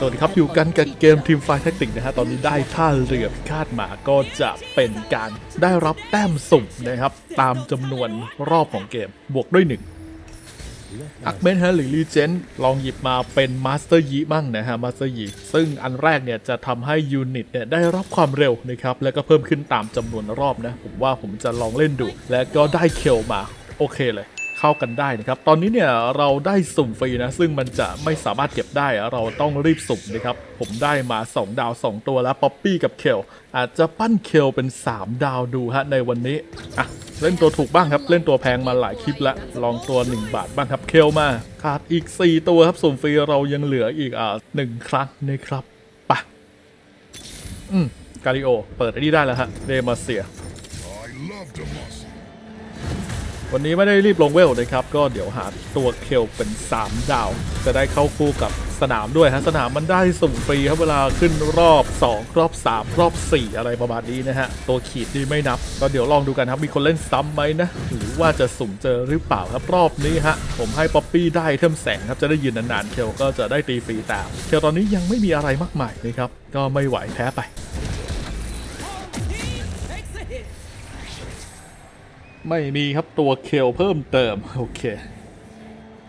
สวัสดีครับ อยู่กันกับเกมทีมไฟแท็กติกนะฮะ ตอนนี้ได้ท่าเรือพิฆาตหมาก็จะเป็นการได้รับแต้มสุ่มนะครับ ตามจำนวนรอบของเกมบวกด้วยหนึ่งอักเมนฮะหรือรีเจนลองหยิบมาเป็นมาสเตอร์ยีบ้างนะฮะมาสเตอร์ยีซึ่งอันแรกเนี่ยจะทำให้ยูนิตเนี่ยได้รับความเร็วนะครับ แล้วก็เพิ่มขึ้นตามจำนวนรอบนะ ผมว่าผมจะลองเล่นดู และก็ได้เคลมาโอเคเลย เข้ากันได้นะครับ ตอนนี้เนี่ยเราได้สุ่มฟรีนะ ซึ่งมันจะไม่สามารถเก็บได้ เราต้องรีบสุ่มนะครับ ผมได้มา 2 ดาว 2 ตัวแล้วป๊อปปี้กับเคลอาจจะปั้นเคลเป็น 3 ดาวดูฮะในวันนี้ อะ เล่นตัวถูกบ้างครับ เล่นตัวแพงมาหลายคลิปแล้วลองตัว 1 บาทบ้างครับ เคลมา ขาดอีก 4 ตัวครับสุ่มฟรีเรายังเหลืออีกอ่าหนึ่งครั้งนะครับปะอืมกาลิโอ เปิดไอ้นี่ได้แล้วฮะเดมาเซีย I love Demos. วันนี้ไม่ได้รีบลงเวลนะครับ ก็เดี๋ยวหาตัวเคลเป็น 3 ดาว จะได้เข้าคู่กับสนามด้วยฮะ สนามมันได้สุ่มฟรีครับเวลาขึ้นรอบ 2 รอบ 3 รอบ 4 อะไรประมาณนี้นะฮะ ตัวขีดนี่ไม่นับ ก็เดี๋ยวลองดูกันครับ มีคนเล่นซ้ำไหมนะ หรือว่าจะสุ่มเจอหรือเปล่าครับรอบนี้ฮะ ผมให้ป๊อปปี้ได้เทมแสงครับจะได้ยืนนานๆเคลก็จะได้ตีฟรีตาม เคลตอนนี้ยังไม่มีอะไรมากมายนะครับก็ไม่ไหวแพ้ไป ไม่มีครับตัวเคลเพิ่มเติม โอเค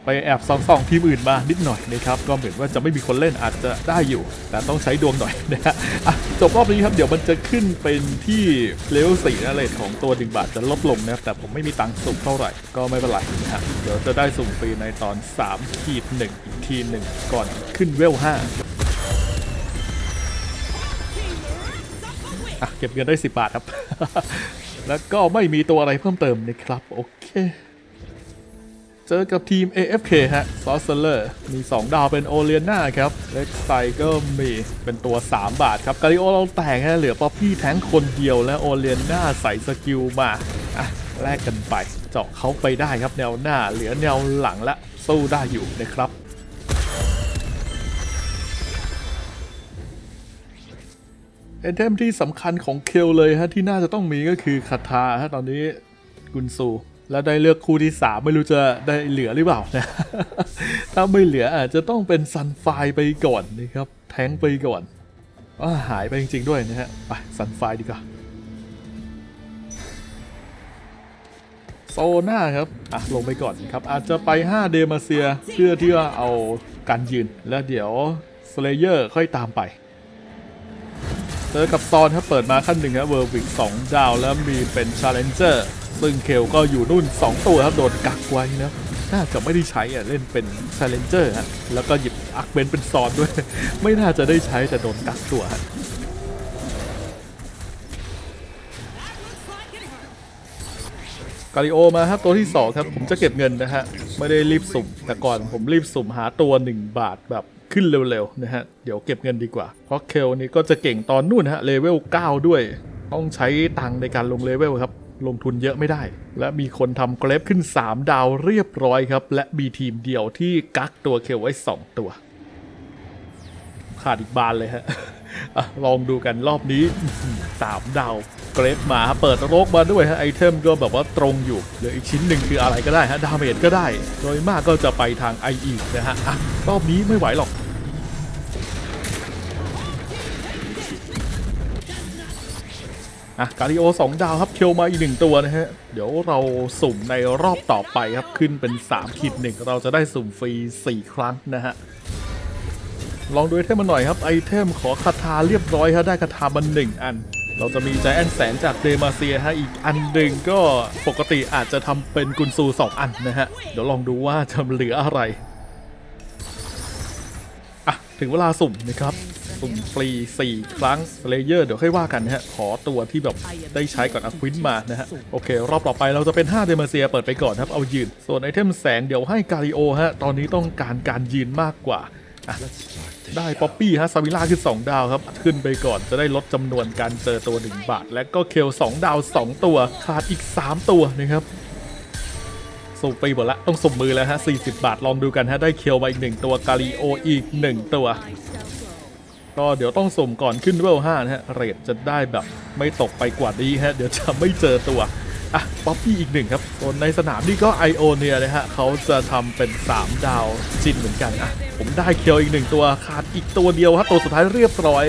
ไปแอบซองซองทีมอื่นมานิดหน่อยนะครับ ก็เหมือนว่าจะไม่มีคนเล่นอาจจะได้อยู่ แต่ต้องใช้ดวงหน่อยนะฮะจบรอบนี้ครับเดี๋ยวมันจะขึ้นเป็นที่เลเวลสี่นะเลทของตัวดึงบาทจะลดลงนะครับแต่ผมไม่มีตังค์สุ่มเท่าไหร่ก็ไม่เป็นไรนะฮะเดี๋ยวจะได้สุ่มฟรีในตอน3ขีดหนึ่งอีกทีหนึ่งก่อนขึ้นเวล5อะเก็บเงินได้10บาทครับ แล้วก็ไม่มีตัวอะไรเพิ่มเติมนะครับ โอเค เจอกับทีม AFK ฮะซอสเซอร์มี 2 ดาวเป็นโอเลียนาครับเล็กไซก็มีเป็นตัว 3 บาทครับ กาลิโอเราแตกฮะเหลือป๊อปปี้แทงคนเดียวและโอเลียนาใส่สกิลมาอะแลกกันไป เจาะเขาไปได้ครับแนวหน้าเหลือแนวหลังละสู้ได้อยู่นะครับ ไอเทมที่สำคัญของเคลเลยฮะที่น่าจะต้องมีก็คือคาถาฮะตอนนี้กุนซู แล้วได้เลือกคู่ที่ 3 ไม่รู้จะได้เหลือหรือเปล่านะ ถ้าไม่เหลืออาจจะต้องเป็นซันไฟไปก่อนนะครับ แทงไปก่อนอาหายไปจริงๆด้วยนะฮะ ไปซันไฟดีกว่าโซน่าครับ อะ ลงไปก่อนครับ อาจจะไป 5 เดมาเซียเพื่อที่ว่าเอาการยืน แล้วเดี๋ยวสเลเยอร์ค่อยตามไป เจอกับซอนครับเปิดมาขั้นหนึ่งครับเวอร์วิกสองดาวแล้วมีเป็นชาเลนเจอร์ซึ่งเคลก็อยู่นู่น 2 ตัวครับ โดนกักไว้นะน่าจะไม่ได้ใช้อะเล่นเป็นชาเลนเจอร์ฮะแล้วก็หยิบอักเบนเป็นซอนด้วย ไม่น่าจะได้ใช้แต่โดนกักตัวฮะกาลิโอมาครับตัวที่ 2 ครับ ผมจะเก็บเงินนะฮะ ไม่ได้รีบสุ่มแต่ก่อนผมรีบสุ่มหาตัว 1 บาทแบบ ขึ้นเร็วๆนะฮะ เดี๋ยวเก็บเงินดีกว่า เพราะเคลนี่ก็จะเก่งตอนนู่นฮะเลเวล9ด้วย ต้องใช้ตังในการลงเลเวลครับ ลงทุนเยอะไม่ได้ และมีคนทำเกรฟขึ้น 3 ดาวเรียบร้อยครับ และมีทีมเดียวที่กักตัวเคลไว้ 2 ตัว ขาดอีกบานเลยฮะอะลองดูกันรอบนี้สามดาว เกรฟมาเปิดโรกมาด้วยฮะไอเทมก็แบบว่าตรงอยู่เหลืออีกชิ้นหนึ่งคืออะไรก็ได้ฮะดาเมจก็ได้ โดยมากก็จะไปทาง IE นะฮะอะรอบนี้ไม่ไหวหรอกอะกาลิโอ2ดาวครับเคลมาอีกหนึ่งตัวนะฮะ เดี๋ยวเราสุ่มในรอบต่อไปครับขึ้นเป็น3ขีดหนึ่งเราจะได้สุ่มฟรี 4 ครั้งนะฮะ ลองดูไอเทมมาหน่อยครับไอเทมขอคาถาเรียบร้อยครับได้คาถามาหนึ่งอัน เราจะมีใจแอนแสนจากเดมาเซียฮะอีกอันหนึ่งก็ปกติอาจจะทำเป็นกุนซู2อันนะฮะ เดี๋ยวลองดูว่าจะเหลืออะไร อะ ถึงเวลาสุ่มนะครับ สุ่มฟรี 4 ครั้งเลเยอร์เดี๋ยวค่อยว่ากันนะฮะ ขอตัวที่แบบได้ใช้ก่อนอควินมานะฮะ โอเค รอบต่อไปเราจะเป็น 5 เดมาเซียเปิดไปก่อนครับเอายืน ส่วนไอเทมแสงเดี๋ยวให้กาลิโอฮะตอนนี้ต้องการการยืนมากกว่า ได้ป๊อปปี้ฮะซาวิล่าขึ้น2 ดาวครับ ขึ้นไปก่อนจะได้ลดจำนวนการเจอตัว 1 บาท และก็เคล 2 ดาว 2 ตัว ขาดอีก 3 ตัวนะครับสุ่มไปหมดละต้องสุ่มมือแล้วฮะ 40 บาทลองดูกันฮะ ได้เคียวมาอีก 1 ตัวกาลิโออีก 1 ตัว ก็เดี๋ยวต้องสุ่มก่อนขึ้นเวล5นะฮะ เรทจะได้แบบไม่ตกไปกว่านี้ฮะ เดี๋ยวจะไม่เจอตัว อะป๊อปปี้อีกหนึ่งครับส่วนในสนามนี่ก็ไอโอเนียนะฮะเขาจะทำเป็น 3 ดาวจินเหมือนกันอะผมได้เคียวอีกหนึ่งตัวขาดอีกตัวเดียวครับตัวสุดท้ายเรียบร้อย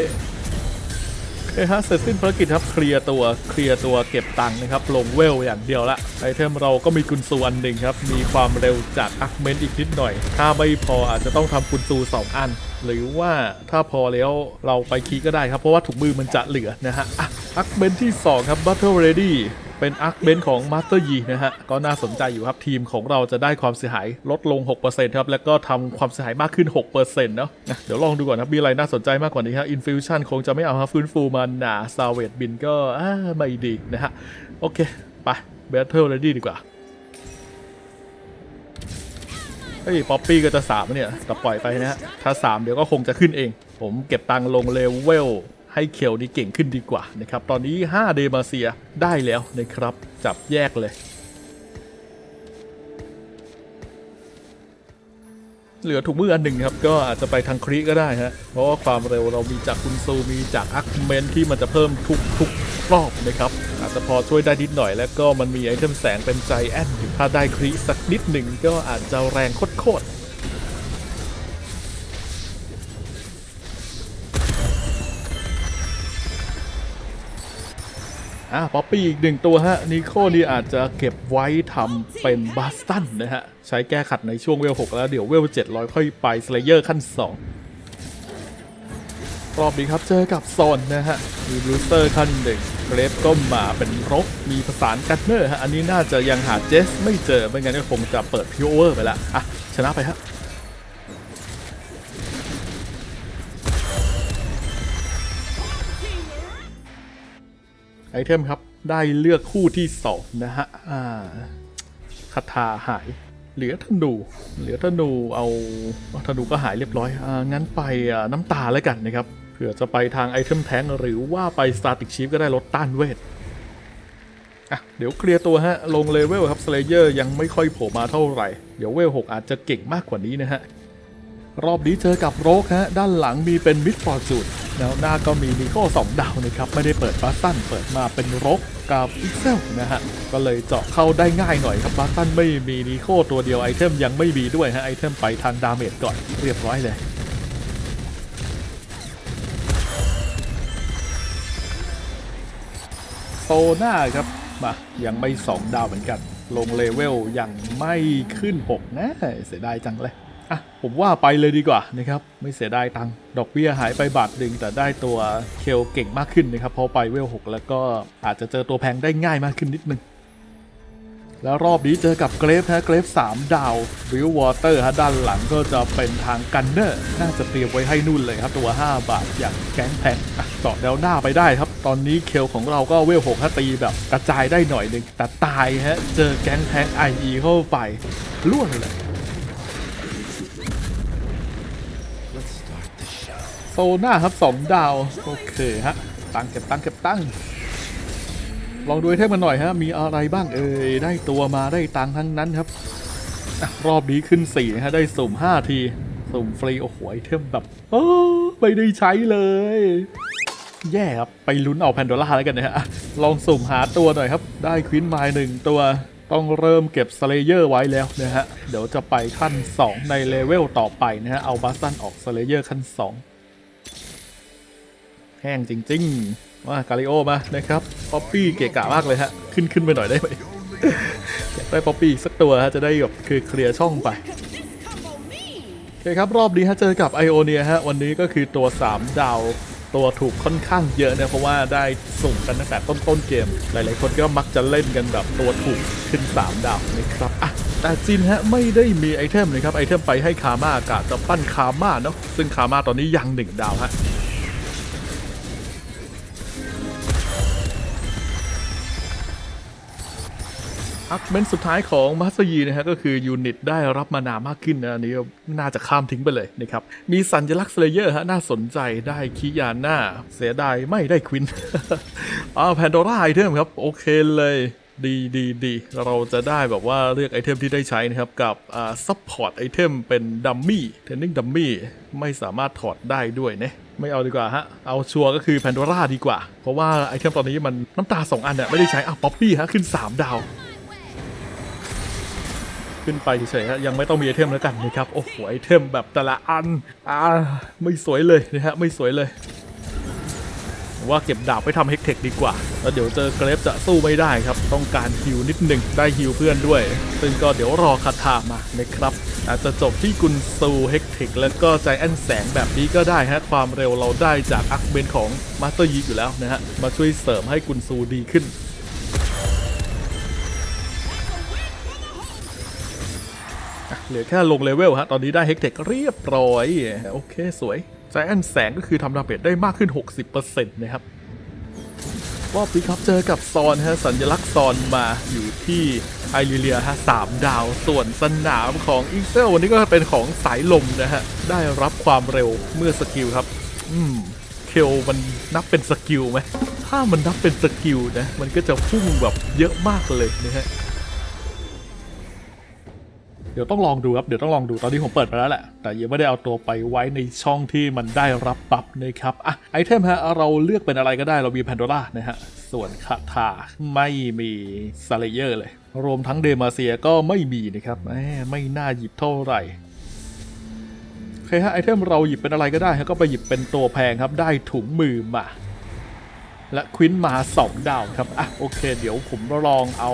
โอเคฮะเสร็จสิ้นภารกิจครับเคลียร์ตัวเคลียร์ตัวเก็บตังค์นะครับลงเวลอย่างเดียวละไอเทมเราก็มีกุญซูอันหนึ่งครับมีความเร็วจากอักเมนอีกนิดหน่อย ถ้าไม่พออาจจะต้องทำกุญซูสองอัน หรือว่าถ้าพอแล้วเราไปคีก็ได้ครับเพราะว่าถุงมือมันจะเหลือนะฮะอะอักเมนที่ 2 ครับ Battle Ready เเป็นอาร์คเบนของ Master Yi นะฮะ ก็น่าสนใจอยู่ครับ ทีมของเราจะได้ความเสียหายลดลง 6%ครับ แล้วก็ทำความเสียหายมากขึ้น 6%เนาะนะเดี๋ยวลองดูก่อนนะมีอะไรน่าสนใจมากกว่านี้ครับ Infusion คงจะไม่เอาครับฟื้นฟูมันหนา s a v a g e บินก็ไม่ดีนะฮะ โอเค ไป Battle Ready ดีกว่าเฮ้ยป๊อปปี้ก็จะ3เนี่ยแต่ปล่อยไปนะฮะถ้า 3 เดี๋ยวก็คงจะขึ้นเอง ผมเก็บตังค์ลงเลเวล ให้เคียวนี่เก่งขึ้นดีกว่านะครับตอนนี้ 5 เดมาเซียได้แล้วนะครับ จับแยกเลย เหลือถุงมืออันหนึ่งครับ ก็อาจจะไปทางครีก็ได้ฮะเพราะว่าความเร็วเรามีจากคุณซูมีจากอัคเมนที่มันจะเพิ่มทุกทุกรอบนะครับอาจจะพอช่วยได้นิดหน่อยแล้วก็มันมีไอเทมแสงเป็นใจแอนอยู่ถ้าได้ครีสักนิดหนึ่งก็อาจจะแรงโคตร อะป๊อปปี้อีกหนึ่งตัวฮะนิโคนี่อาจจะเก็บไว้ทำเป็นบัสตันนะฮะ ใช้แก้ขัดในช่วงเวล6แล้วเดี๋ยวเวล700 ค่อยไปสเลเยอร์ขั้น 2 รอบนี้ครับเจอกับโซนนะฮะ มีบลูสเตอร์ขั้นหนึ่งเกรฟก็มาเป็นรก มีประสานกันเนอร์ฮะ อันนี้น่าจะยังหาเจสไม่เจอไม่งั้นก็คงจะเปิดพิวเวอร์ไปละอะชนะไปฮะ ไอเทมครับได้เลือกคู่ที่สองนะฮะอ่าคาถาหาย เหลือธนูเหลือธนูเอาธนูก็หายเรียบร้อยอ่างั้นไปน้ำตาแล้วกันนะครับเผื่อจะไปทางไอเทมแทงหรือว่าไปสตาร์ติกชีฟก็ได้ลดต้านเวทอะเดี๋ยวเคลียร์ตัวฮะ ลงเลเวลครับสเลเยอร์ยังไม่ค่อยโผล่มาเท่าไหร่ เดี๋ยวเวล 6 อาจจะเก่งมากกว่านี้นะฮะ รอบนี้เจอกับโรกฮะ ด้านหลังมีเป็นมิดฟอร์จูน แล้วหน้าก็มีนิโก้2ดาวนะครับ ไม่ได้เปิดบัสตันเปิดมาเป็นรกกับอิกเซลนะฮะ ก็เลยเจาะเข้าได้ง่ายหน่อยครับบัสตันไม่มีนิโก้ตัวเดียวไอเทมยังไม่มีด้วยฮะไอเทมไปทางดาเมจก่อนเรียบร้อยเลยโซน่าครับมายังไม่ 2 ดาวเหมือนกัน ลงเลเวลยังไม่ขึ้น 6 นะ เสียดายจังเลย อะผมว่าไปเลยดีกว่านะครับไม่เสียดายตังค์ดอกเบี้ยหายไปบาทหนึ่งแต่ได้ตัวเคลเก่งมากขึ้นนะครับพราะไปเวล6แล้วก็อาจจะเจอตัวแพงได้ง่ายมากขึ้นนิดนึงแล้วรอบนี้เจอกับเกรฟฮะเกรฟ 3 ดาววิววอเตอร์ฮะด้านหลังก็จะเป็นทางกันเนอร์ น่าจะเตรียมไว้ให้นุ่นเลยครับ ตัว 5 บาทอย่างแก๊งแพงอะเจาะแนวหน้าไปได้ครับ ตอนนี้เคลของเราก็เวล6ฮะตีแบบกระจายได้หน่อยหนึ่งแต่ตายฮะเจอแก๊งแพงไอเข้าไปล่วงเลย โซ น่าครับ2ดาว โอเคฮะ ตังเก็บตังเก็บตังลองดูไอเทมกันหน่อยฮะ มีอะไรบ้างเอ่ย ได้ตัวมาได้ตังทั้งนั้นครับอรอบนี้ขึ้น4นะฮะ ได้สุ่ม5 ที สุ่มฟรี โอ้โหไอเทมแบบโอ้ไม่ได้ใช้เลย แย่ครับ ไปลุ้นเอาแพนโดล่าแล้วกันนะฮะ ลองสุ่มหาตัวหน่อยครับ ได้ควินไมล์หนึ่งตัวต้องเริ่มเก็บสเลเยอร์ไว้แล้วนะฮะ เดี๋ยวจะไปขั้น 2 ในเลเวลต่อไปนะฮะ เอาบัสตันออกสเลเยอร์ขั้น 2 แห้งจริงๆว่ากาลิโอมานะครับป๊อปปี้เกะกะมากเลยฮะขึ้นขึ้นไปหน่อยได้ไหมอยากได้ป๊อปปี้สักตัวฮะจะได้แบบคือเคลียร์ช่องไปโอเคครับ รอบนี้ฮะเจอกับไอโอเนียฮะวันนี้ก็คือตัว 3 ดาวตัวถูกค่อนข้างเยอะนะเพราะว่าได้สุ่มกันตั้งแต่ต้นต้นๆเกม หลายๆคนก็มักจะเล่นกันแบบตัวถูกขึ้น 3 ดาวนะครับอะแต่จินฮะไม่ได้มีไอเทมนะครับไอเทมไปให้คาม่ากะจะปั้นคาม่าเนาะซึ่งคาม่าตอนนี้ยังหนึ่งดาวฮะ อัพเมนต์สุดท้ายของมาสยีนะฮะก็คือยูนิตได้รับมานามากขึ้นนะอันนี้น่าจะข้ามทิ้งไปเลยนะครับ มีสัญลักษณ์เลเยอร์ฮะน่าสนใจได้คิยาน่าเสียดายไม่ได้ควินอ้าวแพนโดร่าไอเทมครับ โอเคเลยดีดีดีเราจะได้แบบว่าเลือกไอเทมที่ได้ใช้นะครับ กับอ่าซัพพอร์ตไอเทมเป็นดัมมี่เทนนิงดัมมี่ไม่สามารถถอดได้ด้วยนะไม่เอาดีกว่าฮะ เอาชัวร์ก็คือแพนโดร่าดีกว่า เพราะว่าไอเทมตอนนี้มันน้ำตา2อันเนี่ยไม่ได้ใช้อะป๊อปปี้ฮะขึ้น 3 ดาว ขึ้นไปเฉยๆฮะยังไม่ต้องมีไอเทมแล้วกันนะครับ โอ้โหไอเทมแบบแต่ละอันอ่าไม่สวยเลยนะฮะไม่สวยเลย ว่าเก็บดาบไปทำเฮกเทคดีกว่า แล้วเดี๋ยวเจอเกรฟจะสู้ไม่ได้ครับ ต้องการฮิวนิดหนึ่งได้ฮิวเพื่อนด้วย ซึ่งก็เดี๋ยวรอคาถามานะครับอาจจะจบที่กุนซูเฮกเทคแล้วก็ใจแอนแสงแบบนี้ก็ได้ฮะ ความเร็วเราได้จากอักเบนของมาสเตอร์ยีอยู่แล้วนะฮะมาช่วยเสริมให้กุนซูดีขึ้น เหลือแค่ลงเลเวลฮะ ตอนนี้ได้เฮกเทคเรียบร้อย โอเคสวยใจแอนแสงก็คือทำดาเมจได้มากขึ้น 60%นะครับ รอบนี้ครับเจอกับซอนฮะ สัญลักษณ์ซอนมาอยู่ที่ไอริเลียฮะสามดาวส่วนสนามของอีเซลวันนี้ก็เป็นของสายลมนะฮะ ได้รับความเร็วเมื่อสกิลครับ อืมเคลมันนับเป็นสกิลไหมถ้ามันนับเป็นสกิลนะ มันก็จะพุ่งแบบเยอะมากเลยนะฮะ เดี๋ยวต้องลองดูครับ เดี๋ยวต้องลองดู ตอนนี้ผมเปิดไปแล้วแหละ แต่ยังไม่ได้เอาตัวไปไว้ในช่องที่มันได้รับบัฟนะครับ อะ ไอเทมฮะ เราเลือกเป็นอะไรก็ได้ เรามีแพนโดร่านะฮะ ส่วนคาถาไม่มีซาเลเยอร์เลย รวมทั้งเดมาเซียก็ไม่มีนะครับแหมไม่น่าหยิบเท่าไหร่โอเคฮะ ไอเทมเราหยิบเป็นอะไรก็ได้ฮะ ก็ไปหยิบเป็นตัวแพงครับ ได้ถุงมือมาและควินมาสองดาวครับ อะ โอเค เดี๋ยวผมลองเอา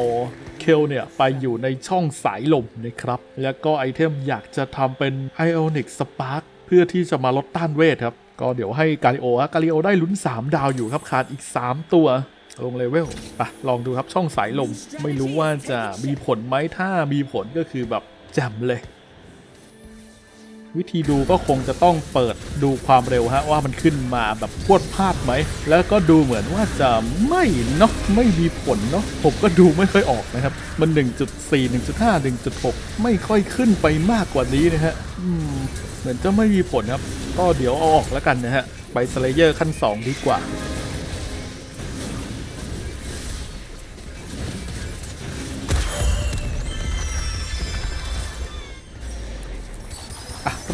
คลเนี่ย ไปอยู่ในช่องสายลมนะครับ แล้วก็ไอเทมอยากจะทำเป็น Ionic Spark เพื่อที่จะมาลดต้านเวทครับ ก็เดี๋ยวให้กาลิโอฮะกาลิโอได้ลุ้น 3 ดาวอยู่ครับ ขาดอีก 3 ตัว ลงเลเวลปะลองดูครับช่องสายลม ไม่รู้ว่าจะมีผลไหมถ้ามีผลก็คือแบบแจ่มเลย วิธีดูก็คงจะต้องเปิดดูความเร็วฮะว่ามันขึ้นมาแบบพวดพลาดไหม แล้วก็ดูเหมือนว่าจะไม่เนาะไม่มีผลเนาะผมก็ดูไม่ค่อยออกนะครับ มัน 1.4 1.5 1.6 ไม่ค่อยขึ้นไปมากกว่านี้นะฮะเหมือนจะไม่มีผลครับ ก็เดี๋ยวเอาออกแล้วกันนะฮะไปสเลเยอร์ขั้น 2 ดีกว่า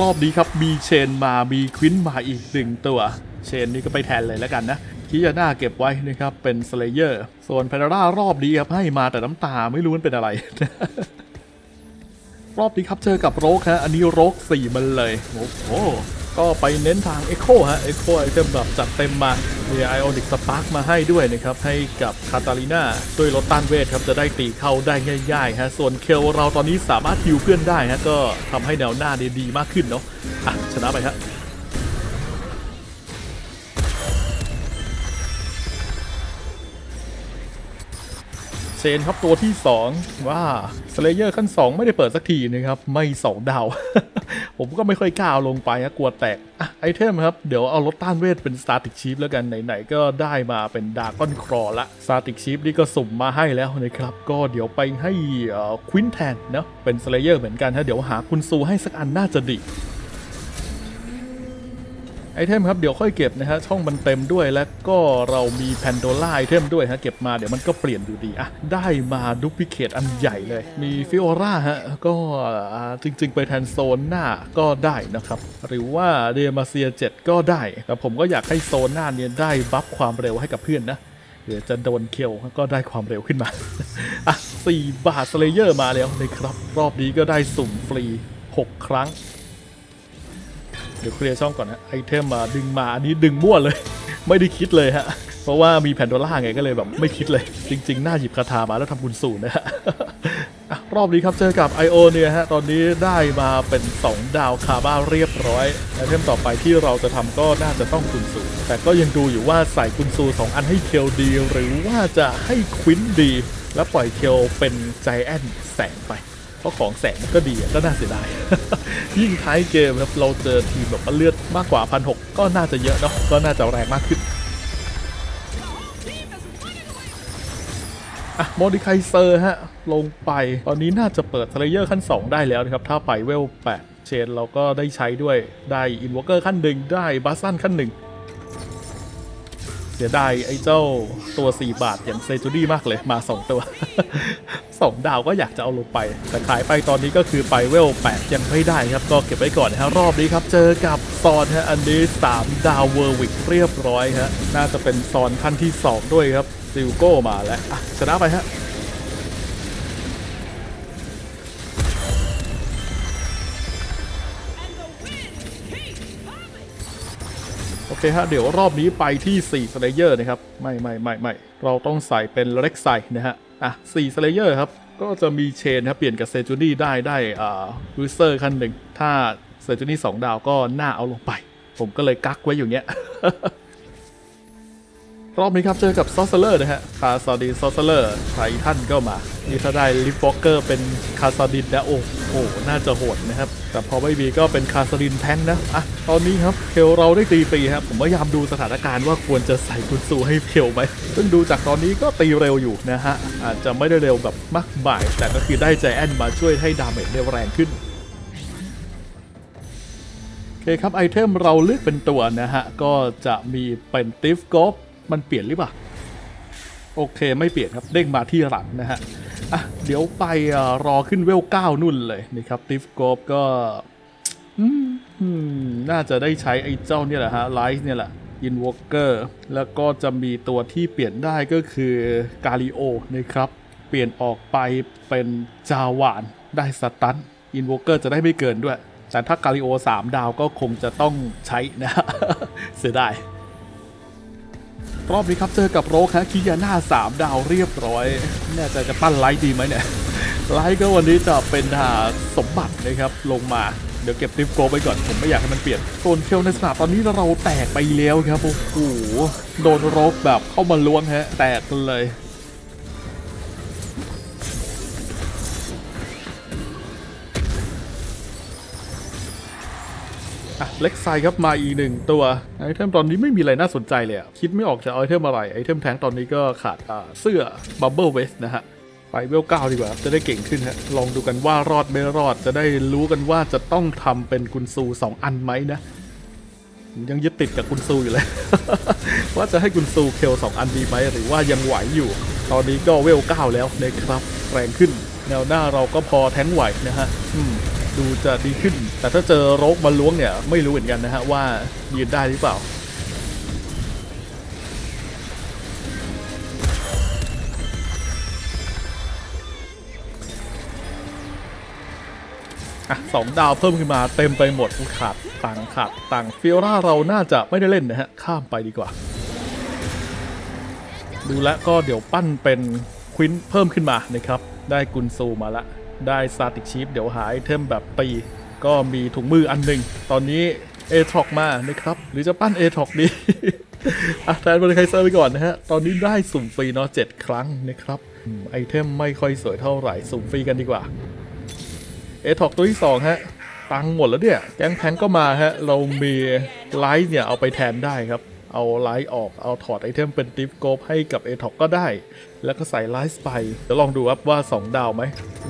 รอบนี้ครับมีเชนมามีควินมาอีกหนึ่งตัว เชนนี่ก็ไปแทนเลยแล้วกันนะคิยาน่าเก็บไว้นะครับเป็นสเลเยอร์ส่วนแพนดารารอบนี้ครับให้มาแต่น้ำตาไม่รู้มันเป็นอะไร รอบนี้ครับเจอกับโรกฮะอันนี้โรกสี่มันเลยโอ้โห ก็ไปเน้นทาง Echo ฮะ Echo ไอเทมแบบจัดเต็มมา มีไอออนิกสปาร์กมาให้ด้วยนะครับ ให้กับคาตาลิน่าด้วยรถต้านเวทครับ จะได้ตีเข้าได้ง่ายๆฮะ ส่วนเคลเราตอนนี้สามารถฮิวเพื่อนได้ฮะ ก็ทำให้แนวหน้าดีดีมากขึ้นเนาะอะชนะไปฮะ เชนครับตัวที่ 2 ว่าสเลเยอร์ขั้น 2 ไม่ได้เปิดสักทีนะครับ ไม่ 2 ดาว ผมก็ไม่ค่อยกล้าลงไปนะกลัวแตกอะไอเทมครับ เดี๋ยวเอารถต้านเวทเป็นสตาร์ติกชีฟแล้วกัน ไหนๆ ก็ได้มาเป็นดาร์กอนครอละสตาร์ติกชีฟนี่ก็สุ่มมาให้แล้วนะครับ ก็เดี๋ยวไปให้ควินแทนเนาะเป็นสเลเยอร์เหมือนกันฮะเดี๋ยวหาคุณซูให้สักอันน่าจะดี ไอเทมครับเดี๋ยวค่อยเก็บนะฮะช่องมันเต็มด้วยแล้วก็เรามีแพนโดล่าไอเทมด้วยฮะเก็บมาเดี๋ยวมันก็เปลี่ยนอยู่ดีอะได้มาดูพิเคตอันใหญ่เลย มีฟิโอราฮะก็จริง ๆ ไปแทนโซนหน้าก็ได้นะครับ หรือว่าเดมาเซีย 7 ก็ได้แต่ผมก็อยากให้โซนหน้าเนี่ยได้บัฟความเร็วให้กับเพื่อนนะเดี๋ยวจะโดนเคลก็ได้ความเร็วขึ้นมาอะสี่บาทสเลเยอร์มาแล้วนะครับ รอบนี้ก็ได้สุ่มฟรี 6 ครั้ง เดี๋ยวเคลียร์ช่องก่อนนะไอเทมมาดึงมาอันนี้ดึงมั่วเลย ไม่ได้คิดเลยฮะ เพราะว่ามีแผ่นโดล่าไงก็เลยแบบไม่คิดเลย จริงๆน่าหยิบคาถามาแล้วทำบุญสูนนะฮะรอบนี้ครับเจอกับ I.O. เนี่ยฮะ ตอนนี้ได้มาเป็น 2 ดาวคาบ้าเรียบร้อยไอเทมต่อไปที่เราจะทำก็น่าจะต้องกุนซู แต่ก็ยังดูอยู่ว่าใส่กุนซู 2 อันให้เคลดี หรือว่าจะให้ควินดี แล้วปล่อยเคลเป็นใจแอนแสงไป เพราะของแสงมันก็ดีก็น่าเสียดาย ยิ่งท้ายเกมครับเราเจอทีมแบบเลือดมากกว่าพันหก็น่าจะเยอะเนาะก็น่าจะแรงมากขึ้นอะโมดิไคเซอร์ฮะ ลงไป ตอนนี้น่าจะเปิดทเลเยอร์ขั้น 2 ได้แล้วนะครับ ถ้าไปเวล 8 เชนเราก็ได้ใช้ด้วยได้อินวอเกอร์ขั้นหนึ่งได้บัสซันขั้นหนึ่ง สียดายไอ้เจ้าตัว 4 บาทอย่างเซจูดี้มากเลยมา 2 ตัว 2 ดาวก็อยากจะเอาลงไป แต่ขายไปตอนนี้ก็คือไปเวล 8 ยังไม่ได้ครับ ก็เก็บไว้ก่อนนะฮะรอบนี้ครับ เจอกับซอนฮะอันนี้ 3 ดาวเวอร์วิกเรียบร้อยฮะน่าจะเป็นซอนขั้นที่ 2 ด้วยครับซิลโก้มาแล้วอะชนะไปฮะ เคฮะเดี๋ยวรอบนี้ไปที่4 s l a y e r นะครับ ไม่ไม่ไม่ไม่เราต้องใส่เป็นเล็กไซนะฮะ อะ4 s l a y e r ครับ ก็จะมีเชนครับเปลี่ยนกับเซจูนี่ได้ได้อ่ารูเซอร์ขั้นหนึ่ง ถ้าเซจูนี่2ดาวก็น่าเอาลงไป ผมก็เลยกักไว้อยู่เนี้ย รอบนี้ครับเจอกับซอสเซอร์นะฮะคาซาดินซอสเซอร์ไททันก็มา นี่ถ้าได้ลิฟวอลเกอร์เป็นคาซาดินนะโอ้โหน่าจะโหดนะครับ แต่พอไม่มีก็เป็นคาซาดินแทงค์นะ อะ ตอนนี้ครับเคลเราได้ตีฟรีครับผมพยายามดูสถานการณ์ว่าควรจะใส่กุญซูให้เคลไหมซึ่งดูจากตอนนี้ก็ตีเร็วอยู่นะฮะ อาจจะไม่ได้เร็วแบบมากมาย แต่ก็คือได้ใจแอนมาช่วยให้ดาเมจได้แรงขึ้นโอเคครับไอเทมเราเลือกเป็นตัวนะฮะ ก็จะมีเป็นติฟกอฟ มันเปลี่ยนหรือเปล่า โอเคไม่เปลี่ยนครับ เด้งมาที่หลังนะฮะ อะ เดี๋ยวไปอรอขึ้นเวลเก้านุ่นเลยนะครับติฟกอฟก็น่าจะได้ใช้ไอ้เจ้าเนี่ยแหละฮะไลท์เนี่ยแหละอินวอ k เกอร์แล้วก็จะมีตัวที่เปลี่ยนได้ก็คือกาลิโอนะครับ เปลี่ยนออกไปเป็นจาวานได้สตันอินวอ k เกอร์จะได้ไม่เกินด้วย แต่ถ้ากาลิโอ 3 ดาวก็คงจะต้องใช้นะ เสียดาย รอบนี้ครับเจอกับโรคฮะคิยาน่า3ดาวเรียบร้อยแน่ใจจะปั้นไลท์ดีไหมเนี่ยไลท์ก็วันนี้จะเป็นหาสมบัตินะครับลงมาเดี๋ยวเก็บทิปโกไปก่อน ผมไม่อยากให้มันเปลี่ยนโซนเคลในสนามตอนนี้เราแตกไปแล้วครับโอ้โหโดนโรคแบบเข้ามาล้วงฮะ แตกเลย เล็กไซครับมาอีกหนึ่งตัวไอเทมตอนนี้ไม่มีอะไรน่าสนใจเลยอะคิดไม่ออกจะเอาไอเทมอะไรไอเทมแทงตอนนี้ก็ขาดเสื้อบับเบิลเวสนะฮะไปเวลเก้าดีกว่าจะได้เก่งขึ้นฮะลองดูกันว่ารอดไม่รอดจะได้รู้กันว่าจะต้องทำเป็นกุนซูสองอันไหมนะยังยึดติดกับกุนซูอยู่เลย ว่าจะให้กุนซูเคลสองอันดีไหมหรือว่ายังไหวอยู่ ตอนนี้ก็เวลเก้าแล้วนะครับแรงขึ้น แนวหน้าเราก็พอแท้งไหวนะฮะอืม ดูจะดีขึ้น แต่ถ้าเจอโรคมาล้วงเนี่ยไม่รู้เหมือนกันนะฮะว่ายืนได้หรือเปล่าอะสองดาวเพิ่มขึ้นมาเต็มไปหมดขาดตังขาดตังฟิโอราเราน่าจะไม่ได้เล่นนะฮะ ข้ามไปดีกว่า ดูแล้วก็เดี๋ยวปั้นเป็นควินเพิ่มขึ้นมานะครับ ได้กุนซูมาละ ได้ซาติกชีฟเดี๋ยวหาไอเทมแบบตีก็มีถุงมืออันหนึ่ง ตอนนี้เอทอกมานะครับ หรือจะปั้นเอทอกดีอะแทนบริไคเซอร์ไปก่อนนะฮะ ตอนนี้ได้สุ่มฟรีเนาะเจ็ดครั้งนะครับ ไอเทมไม่ค่อยสวยเท่าไหร่ สุ่มฟรีกันดีกว่า เอทอกตัวที่2ฮะ ตังหมดแล้วเนี่ย แก๊งแพงก็มาฮะ เรามีไลท์เนี่ยเอาไปแทนได้ครับ เอาไลท์ออกเอาถอดไอเทมเป็นติฟโกบให้กับเอทอกก็ได้ แล้วก็ใส่ไลท์ไปเดี๋ยวลองดูครับว่า 2 ดาวไหม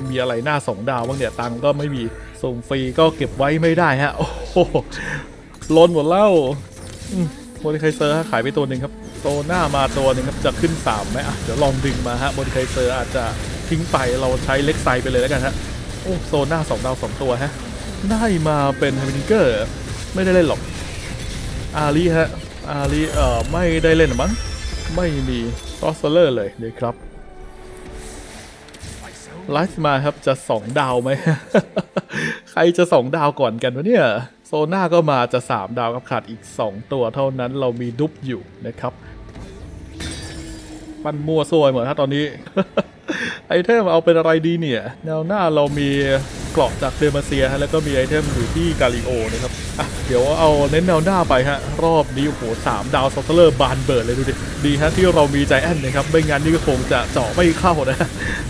มีอะไรหน้า 2 ดาวบ้างเนี่ย ตังก็ไม่มีส่งฟรีก็เก็บไว้ไม่ได้ฮะ โอ้โหล้นหมดแล้วโมดิไคเซอร์ขายไปตัวหนึ่งครับโตหน้ามาตัวหนึ่งครับจะขึ้น3ไหมอะเดี๋ยวลองดึงมาฮะโมดิไคเซอร์อาจจะทิ้งไปเราใช้เล็กไซไปเลยแล้วกันฮะโอ้โซน่าสองดาวสองตัวฮะ ได้มาเป็นฮามินิเกอร์ ไม่ได้เล่นหรอก อาลีฮะ อาลีเอ่อไม่ได้เล่นมั้งไม่มีซอสเลอร์เลยนะครับไลฟ์มาครับจะ2ดาวไหม ใครจะ2ดาวก่อนกันวะเนี่ย โซน่าก็มาจะ3ดาวครับขาดอีก2ตัวเท่านั้นเรามีดุบอยู่นะครับมันมัวซวยหมดฮะตอนนี้ไอเทมเอาเป็นอะไรดีเนี่ย แนวหน้าเรามีเกราะจากเดมาเซียฮะแล้วก็มีไอเทมอยู่ที่กาลิโอนะครับ ดี๋ยวเอาเน้นแนวหน้าไปฮะ รอบนี้โอ้โหสามดาวซอฟเตอร์บานเบิร์ดเลยดูดิ ดีฮะที่เรามีใจแอนนะครับ ไม่งั้นนี่ก็คงจะเจาะไม่เข้านะ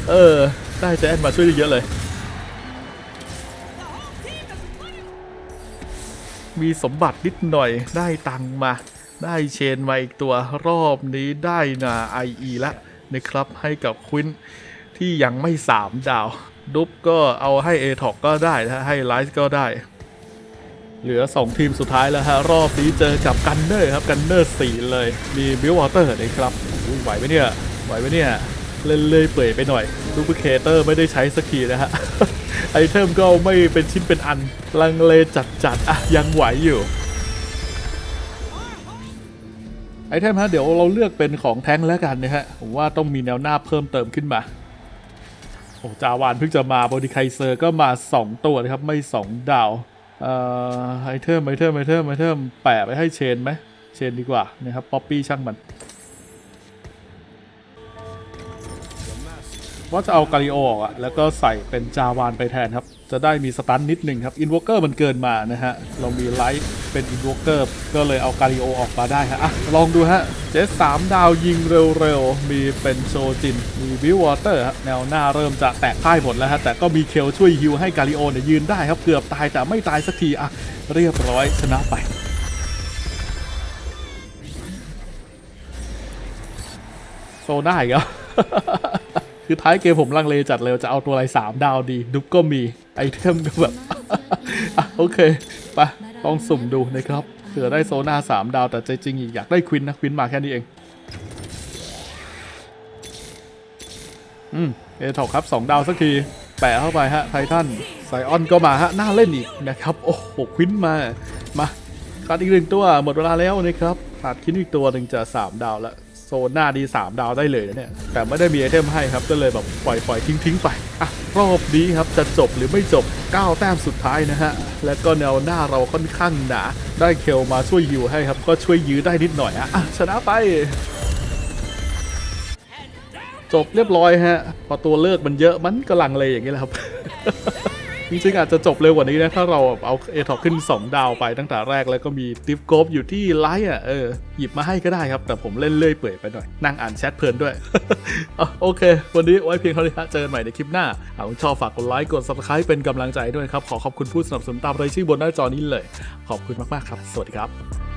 เออ ได้ใจแอนมาช่วยได้เยอะเลย มีสมบัตินิดหน่อยได้ตังมา ได้เชนมาอีกตัวรอบนี้ได้นาไอเอละนะครับให้กับควินที่ยังไม่3ดาว ดุบก็เอาให้เอทอกก็ได้นะให้ไลท์ก็ได้ เหลือ 2 ทีมสุดท้ายแล้วฮะ รอบนี้เจอกับกันเนอร์ครับกันเนอร์สี่เลย มีบิลวอเตอร์นะครับไหวไหมเนี่ย ไหวไหมเนี่ย เล่นเลยเปื่อยไปหน่อยดูพิเคเตอร์ไม่ได้ใช้สักทีนะฮะ ไอเทมก็ไม่เป็นชิ้นเป็นอัน ลังเลจัดๆอะยังไหวอยู่ ไอเทมฮะ เดี๋ยวเราเลือกเป็นของแท้งแล้วกันนะฮะ ผมว่าต้องมีแนวหน้าเพิ่มเติมขึ้นมาโอ้จาวานเพิ่งจะมาบอดี้ไคเซอร์ก็มา 2 ตัวนะครับไม่ 2 ดาว ไอเทมไอเทมไอเทมไอเทมแปะไปให้เชนไหมเชนดีกว่านะครับป๊อปปี้ช่างมัน ว่าจะเอากาลิโอออกอะแล้วก็ใส่เป็นจาวานไปแทนครับ จะได้มีสตันนิดหนึ่งครับอินวอเกอร์มันเกินมานะฮะ เรามีไลท์เป็นอินวอเกอร์ก็เลยเอากาลิโอออกมาได้ฮะอะลองดูฮะ เจสสามดาวยิงเร็วๆ มีเป็นโชจิน มีวิววอเตอร์ฮะแนวหน้าเริ่มจะแตกพ่ายหมดแล้วฮะ แต่ก็มีเคลช่วยฮิวให้กาลิโอเนี่ยยืนได้ครับ เกือบตายแต่ไม่ตายสักทีอะเรียบร้อยชนะไปโซน่าอีกแล้ว คือท้ายเกมผมลังเลจัดเลยจะเอาตัวอะไร3ดาวดี ดุ๊กก็มีไอเทมก็แบบอโอเคไปลองสุ่มดูนะครับเผื่อได้โซน่า3ดาวแต่ใจจริงอีกอยากได้ควินนะควินมาแค่นี้เอง อืมเอทอกครับ2ดาวสักที แปะเข้าไปฮะไททันไซออนก็มาฮะน่าเล่นอีกนะครับ โอ้โหควินมามาขาดอีกหนึ่งตัวหมดเวลาแล้วนะครับขาดคินอีกตัวหนึ่งจะ3ดาวแล้ว นหน้าดี3ดาวได้เลยนะเนี่ย แต่ไม่ได้มีไอเทมให้ครับ ก็เลยแบบปล่อยปล่อยทิ้งทิ้งไป อะ รอบนี้ครับจะจบหรือไม่จบ 9 แต้มสุดท้ายนะฮะ และก็แนวหน้าเราค่อนข้างหนา ได้เคลมาช่วยฮิวให้ครับ ก็ช่วยยื้อได้นิดหน่อยอะอะ ชนะไปจบเรียบร้อยฮะ พอตัวเลิกมันเยอะมันก็ลังเลยอย่างนี้แหละครับ จริงๆอาจจะจบเร็วกว่านี้นะ ถ้าเราเอาเอทอขึ้น 2 ดาวไปตั้งแต่แรกแล้วก็มีติฟโกฟอยู่ที่ไลท์อะเออ หยิบมาให้ก็ได้ครับ แต่ผมเล่นเลื่อยเปื่อยไปหน่อย นั่งอ่านแชทเพลินด้วยอะโอเค วันนี้ไว้เพียงเท่านี้ฮะเจอกันใหม่ในคลิปหน้าหากชอบฝากกดไลค์กดซับสไคร b e เป็นกำลังใจด้วยครับขอขอบคุณผู้สนับสนุนตามรายชื่อบนหน้าจอนี้เลย ขอบคุณมากๆครับ สวัสดีครับ